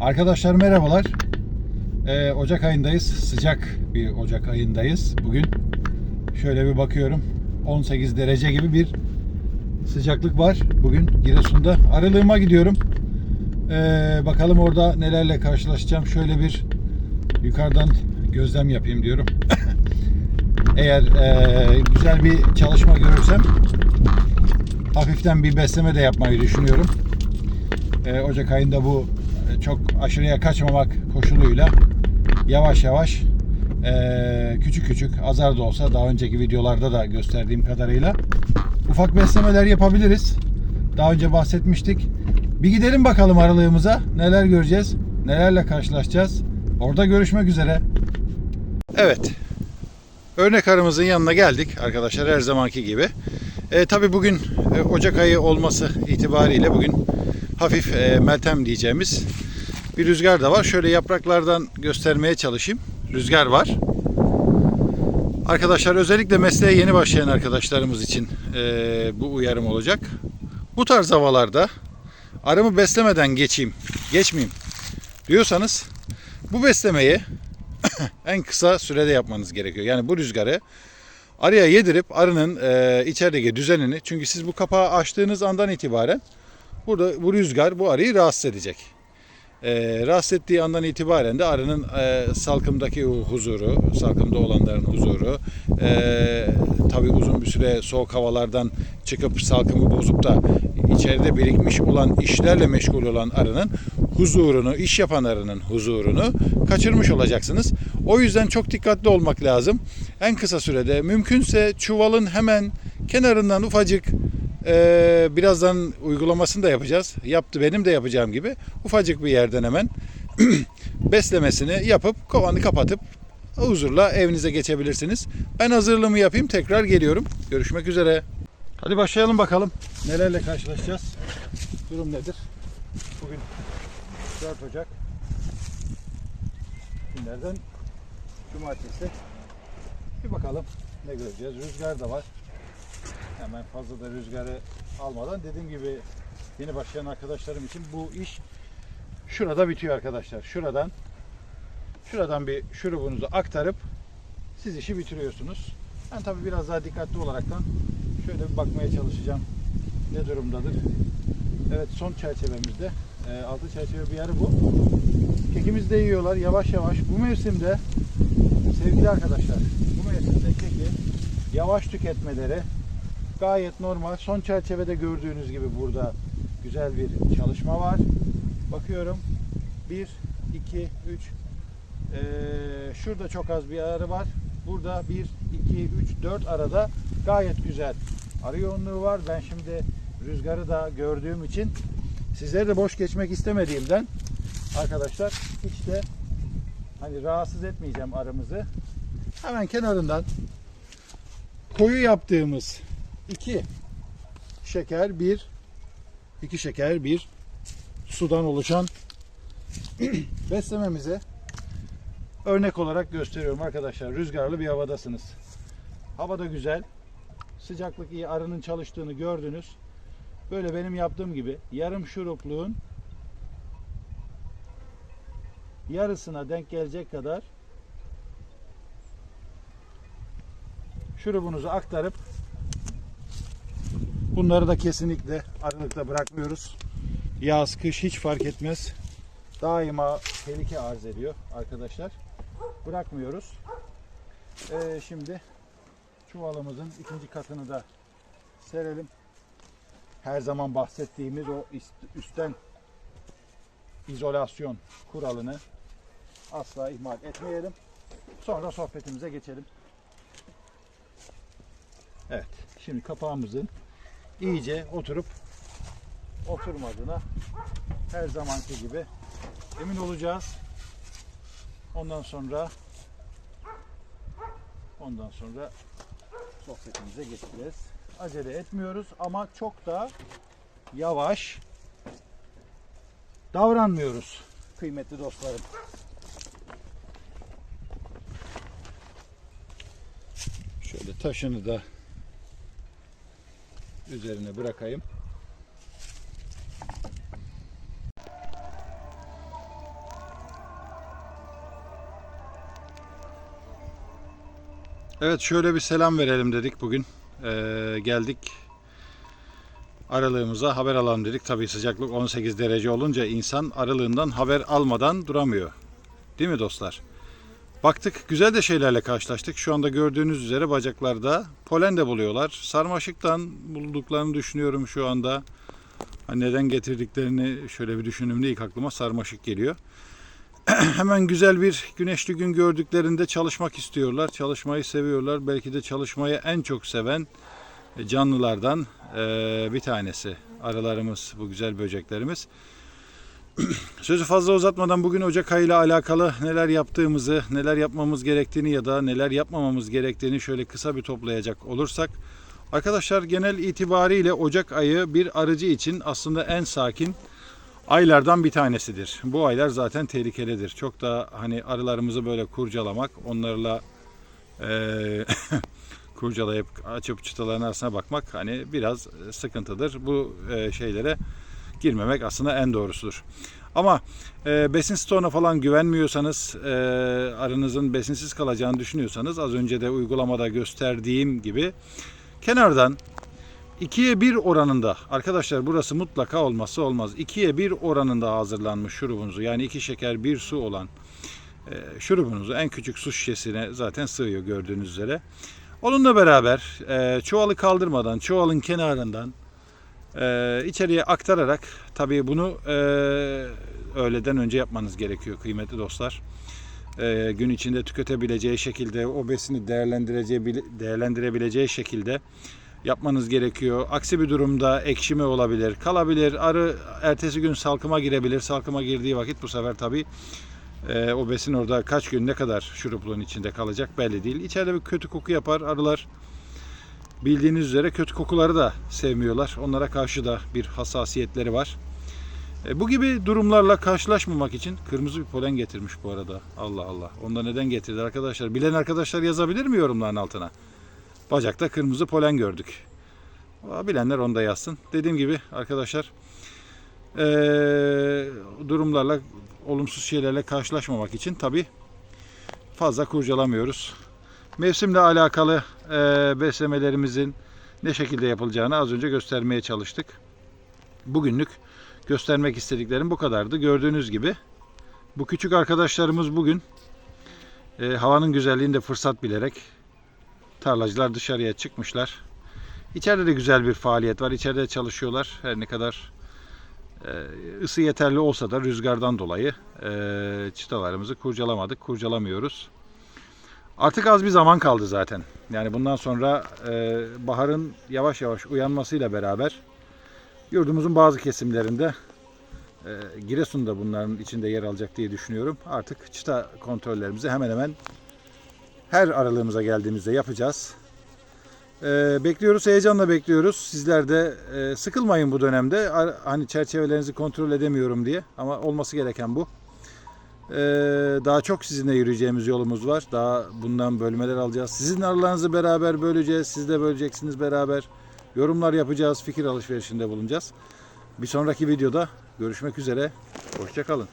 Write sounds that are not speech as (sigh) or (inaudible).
Arkadaşlar merhabalar. Ee, Ocak ayındayız. Sıcak bir Ocak ayındayız. Bugün şöyle bir bakıyorum. 18 derece gibi bir sıcaklık var. Bugün Giresun'da. Aralığıma gidiyorum. Ee, bakalım orada nelerle karşılaşacağım. Şöyle bir yukarıdan gözlem yapayım diyorum. (coughs) Eğer e, güzel bir çalışma görürsem hafiften bir besleme de yapmayı düşünüyorum. Ee, Ocak ayında bu e, çok aşırıya kaçmamak koşuluyla yavaş yavaş e, küçük küçük azar da olsa daha önceki videolarda da gösterdiğim kadarıyla ufak beslemeler yapabiliriz. Daha önce bahsetmiştik. Bir gidelim bakalım aralığımıza. Neler göreceğiz? Nelerle karşılaşacağız? Orada görüşmek üzere. Evet. Örnek arımızın yanına geldik arkadaşlar her zamanki gibi. E, tabii bugün e, Ocak ayı olması itibariyle bugün hafif e, meltem diyeceğimiz bir rüzgar da var. Şöyle yapraklardan göstermeye çalışayım. Rüzgar var. Arkadaşlar özellikle mesleğe yeni başlayan arkadaşlarımız için e, bu uyarım olacak. Bu tarz havalarda arımı beslemeden geçeyim, geçmeyeyim diyorsanız bu beslemeyi (coughs) en kısa sürede yapmanız gerekiyor. Yani bu rüzgarı arıya yedirip arının e, içerideki düzenini çünkü siz bu kapağı açtığınız andan itibaren burada bu rüzgar bu arıyı rahatsız edecek. E, rahatsız ettiği andan itibaren de arının e, salkımdaki huzuru, salkımda olanların huzuru, e, tabii uzun bir süre soğuk havalardan çıkıp salkımı bozup da içeride birikmiş olan işlerle meşgul olan arının huzurunu, iş yapan arının huzurunu kaçırmış olacaksınız. O yüzden çok dikkatli olmak lazım. En kısa sürede mümkünse çuvalın hemen kenarından ufacık ee, birazdan uygulamasını da yapacağız. Yaptı benim de yapacağım gibi. Ufacık bir yerden hemen (clears throat) beslemesini yapıp kovanı kapatıp huzurla evinize geçebilirsiniz. Ben hazırlığımı yapayım tekrar geliyorum. Görüşmek üzere. Hadi başlayalım bakalım. Nelerle karşılaşacağız? Durum nedir? Bugün 4 Ocak. Günlerden Cumartesi. Bir bakalım ne göreceğiz. Rüzgar da var. Hemen fazla da rüzgarı almadan dediğim gibi yeni başlayan arkadaşlarım için bu iş şurada bitiyor arkadaşlar. Şuradan şuradan bir şurubunuzu aktarıp siz işi bitiriyorsunuz. Ben tabi biraz daha dikkatli olaraktan şöyle bir bakmaya çalışacağım. Ne durumdadır? Evet son çerçevemizde e, altı çerçeve bir yarı bu. Kekimizi de yiyorlar yavaş yavaş. Bu mevsimde sevgili arkadaşlar bu mevsimde keki yavaş tüketmeleri gayet normal. Son çerçevede gördüğünüz gibi burada güzel bir çalışma var. Bakıyorum 1, 2, 3 ee, şurada çok az bir arı var. Burada 1, 2, 3, 4 arada gayet güzel arı yoğunluğu var. Ben şimdi rüzgarı da gördüğüm için sizleri de boş geçmek istemediğimden arkadaşlar hiç de hani rahatsız etmeyeceğim arımızı. Hemen kenarından koyu yaptığımız 2 şeker, 1 2 şeker, 1 sudan oluşan (clears throat) beslememize örnek olarak gösteriyorum arkadaşlar. Rüzgarlı bir havadasınız. Hava da güzel. Sıcaklık iyi. Arının çalıştığını gördünüz. Böyle benim yaptığım gibi yarım şurupluğun yarısına denk gelecek kadar şurubunuzu aktarıp bunları da kesinlikle aralıkta bırakmıyoruz. Yaz, kış hiç fark etmez. Daima tehlike arz ediyor arkadaşlar. Bırakmıyoruz. Ee, şimdi çuvalımızın ikinci katını da serelim. Her zaman bahsettiğimiz o üst- üstten izolasyon kuralını asla ihmal etmeyelim. Sonra sohbetimize geçelim. Evet. Şimdi kapağımızın iyice oturup oturmadığına her zamanki gibi emin olacağız. Ondan sonra ondan sonra sohbetimize geçeceğiz. Acele etmiyoruz ama çok da yavaş davranmıyoruz kıymetli dostlarım. Şöyle taşını da üzerine bırakayım. Evet şöyle bir selam verelim dedik bugün. Ee, geldik aralığımıza haber alalım dedik. Tabii sıcaklık 18 derece olunca insan aralığından haber almadan duramıyor. Değil mi dostlar? Baktık güzel de şeylerle karşılaştık. Şu anda gördüğünüz üzere bacaklarda polen de buluyorlar. Sarmaşıktan bulduklarını düşünüyorum şu anda. Hani neden getirdiklerini şöyle bir düşündüğümde ilk aklıma sarmaşık geliyor. (clears throat) Hemen güzel bir güneşli gün gördüklerinde çalışmak istiyorlar. Çalışmayı seviyorlar. Belki de çalışmayı en çok seven canlılardan eee, bir tanesi. Arılarımız, bu güzel böceklerimiz. (clears throat) Sözü fazla uzatmadan bugün Ocak ayı ile alakalı neler yaptığımızı, neler yapmamız gerektiğini ya da neler yapmamamız gerektiğini şöyle kısa bir toplayacak olursak. Arkadaşlar genel itibariyle Ocak ayı bir arıcı için aslında en sakin aylardan bir tanesidir. Bu aylar zaten tehlikelidir. Çok da hani arılarımızı böyle kurcalamak, onlarla eee, (laughs) kurcalayıp açıp çıtaların arasına bakmak hani biraz sıkıntıdır. Bu eee, şeylere girmemek aslında en doğrusudur. Ama e, besin stoğuna falan güvenmiyorsanız, e, arınızın besinsiz kalacağını düşünüyorsanız az önce de uygulamada gösterdiğim gibi kenardan 2'ye 1 oranında arkadaşlar burası mutlaka olmazsa olmaz. 2'ye 1 oranında hazırlanmış şurubunuzu yani 2 şeker 1 su olan e, şurubunuzu en küçük su şişesine zaten sığıyor gördüğünüz üzere. Onunla beraber e, çuvalı kaldırmadan çuvalın kenarından e, içeriye aktararak tabii bunu e, öğleden önce yapmanız gerekiyor kıymetli dostlar. E, gün içinde tüketebileceği şekilde o besini değerlendireceği değerlendirebileceği şekilde yapmanız gerekiyor. Aksi bir durumda ekşime olabilir, kalabilir. Arı ertesi gün salkıma girebilir. Salkıma girdiği vakit bu sefer tabii e, o besin orada kaç gün ne kadar şurupluğun içinde kalacak belli değil. İçeride bir kötü koku yapar arılar. Bildiğiniz üzere kötü kokuları da sevmiyorlar. Onlara karşı da bir hassasiyetleri var. E, bu gibi durumlarla karşılaşmamak için kırmızı bir polen getirmiş bu arada. Allah Allah. Onda neden getirdi arkadaşlar? Bilen arkadaşlar yazabilir mi yorumların altına? Bacakta kırmızı polen gördük. Bilenler onda yazsın. Dediğim gibi arkadaşlar e, durumlarla olumsuz şeylerle karşılaşmamak için tabi fazla kurcalamıyoruz. Mevsimle alakalı e, beslemelerimizin ne şekilde yapılacağını az önce göstermeye çalıştık. Bugünlük göstermek istediklerim bu kadardı. Gördüğünüz gibi bu küçük arkadaşlarımız bugün e, havanın güzelliğinde fırsat bilerek tarlacılar dışarıya çıkmışlar. İçeride de güzel bir faaliyet var. İçeride çalışıyorlar. Her ne kadar e, ısı yeterli olsa da rüzgardan dolayı e, çıtalarımızı kurcalamadık, kurcalamıyoruz. Artık az bir zaman kaldı zaten. Yani bundan sonra e, baharın yavaş yavaş uyanmasıyla beraber yurdumuzun bazı kesimlerinde e, Giresun'da bunların içinde yer alacak diye düşünüyorum. Artık çıta kontrollerimizi hemen hemen her aralığımıza geldiğimizde yapacağız. E, bekliyoruz, heyecanla bekliyoruz. Sizler de e, sıkılmayın bu dönemde. Hani çerçevelerinizi kontrol edemiyorum diye. Ama olması gereken bu. Ee, daha çok sizinle yürüyeceğimiz yolumuz var. Daha bundan bölmeler alacağız. Sizin arılarınızı beraber böleceğiz. Siz de böleceksiniz beraber. Yorumlar yapacağız. Fikir alışverişinde bulunacağız. Bir sonraki videoda görüşmek üzere. Hoşçakalın.